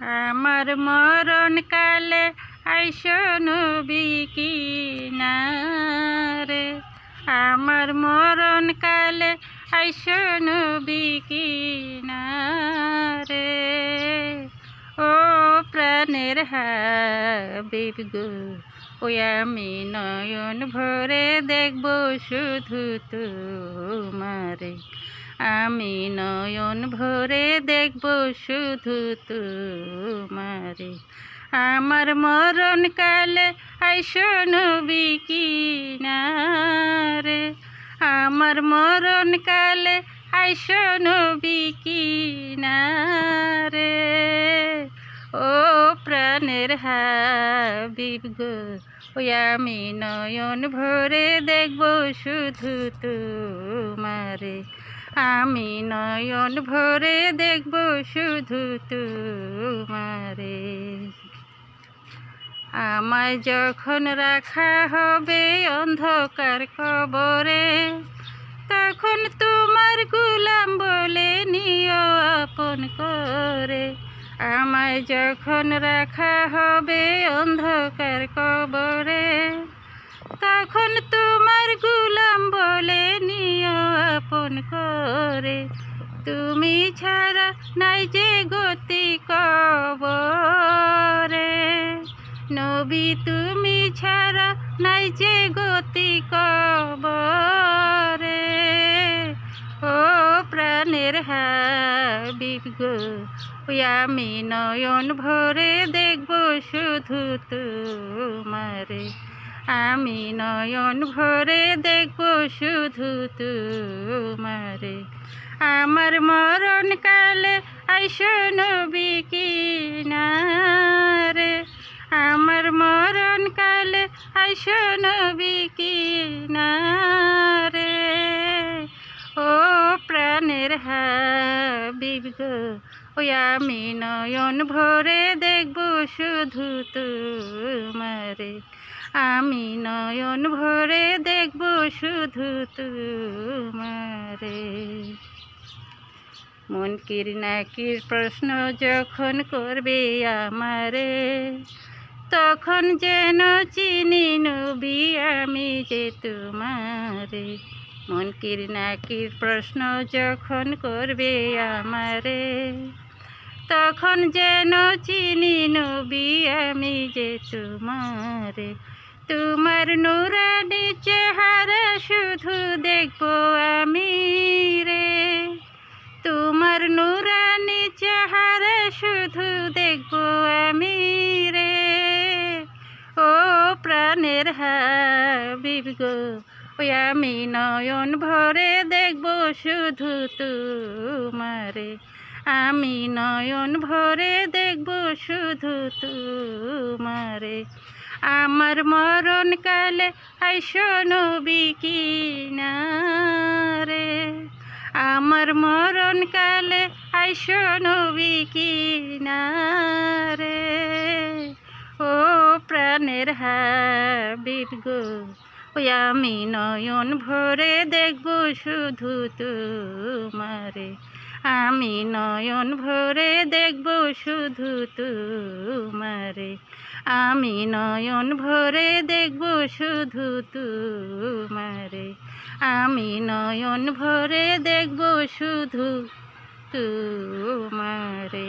আমার মরণ কালে আইসো নবী কিনারে। আমার মরণ কালে আইসো নবী কিনারে। ও প্রাণের হাবিব ওই আমি নয়ন ভরে দেখব শুধু তোমারে। আমি নয়ন ভরে দেখব শুধু তোমারে। আমার মরণ কালে আইসো নবী কিনারে আমার মরণ কালে আইসো নবী কিনারে ও প্রাণের হাবিব গো, ওই আমি নয়ন ভরে দেখব শুধু তোমারে। আমি নয়ন ভরে দেখব শুধু তোমারে। আমায় যখন রাখা হবে অন্ধকার কবরে, তখন তোমার গুলাম বলে নিও আপন করে। আমায় যখন রাখা হবে অন্ধকার কবরে, তখন তোমার গুলাম নাই যে গতি কবরে। নবী তুমি ছাড়া নাই যে গতি কবরে। ও প্রাণের হাবিব আমি নয়ন ভরে দেখব শুধু তোমারে। আমি নয়ন ভরে দেখব শুধু তোমারে। আমার মরণ কালে আইসো নবী আমার মরণ কালে আইসো নবী কিনারে ও প্রাণের হাবিব গো ওই আমি নয়ন ভরে দেখব শুধু তোমারে। আমি নয়ন ভরে দেখব শুধু তোমারে। মন কিরনাকির প্রশ্ন যখন করবে আমারে, তখন যেন চিনি নবী আমি যে তোমারে। মন কিরনাকির প্রশ্ন যখন করবে আমারে, তখন যেন চিনি নবী আমি যে তোমারে। তোমার নুরানি চেহারা শুধু দেখব আমি রে। তোমার নুরানি চেহারা শুধু দেখব আমি রে। ও প্রাণের হাবিব গো আমি নয়ন ভরে দেখব শুধু তোমারে। আমি নয়ন ভরে দেখব শুধু তোমারে। আমার মরণ কালে আইসো নবী কিনারে আমার মরণ কালে আইসো নবী কিনারে ও প্রাণের হাবিব গো। ওই আমি নয়ন ভরে দেখব শুধু তোমারে। আমি নয়ন ভরে দেখব শুধু তোমারে। আমি নয়ন ভরে দেখব শুধু তোমারে। আমি নয়ন ভরে দেখব শুধু তোমারে।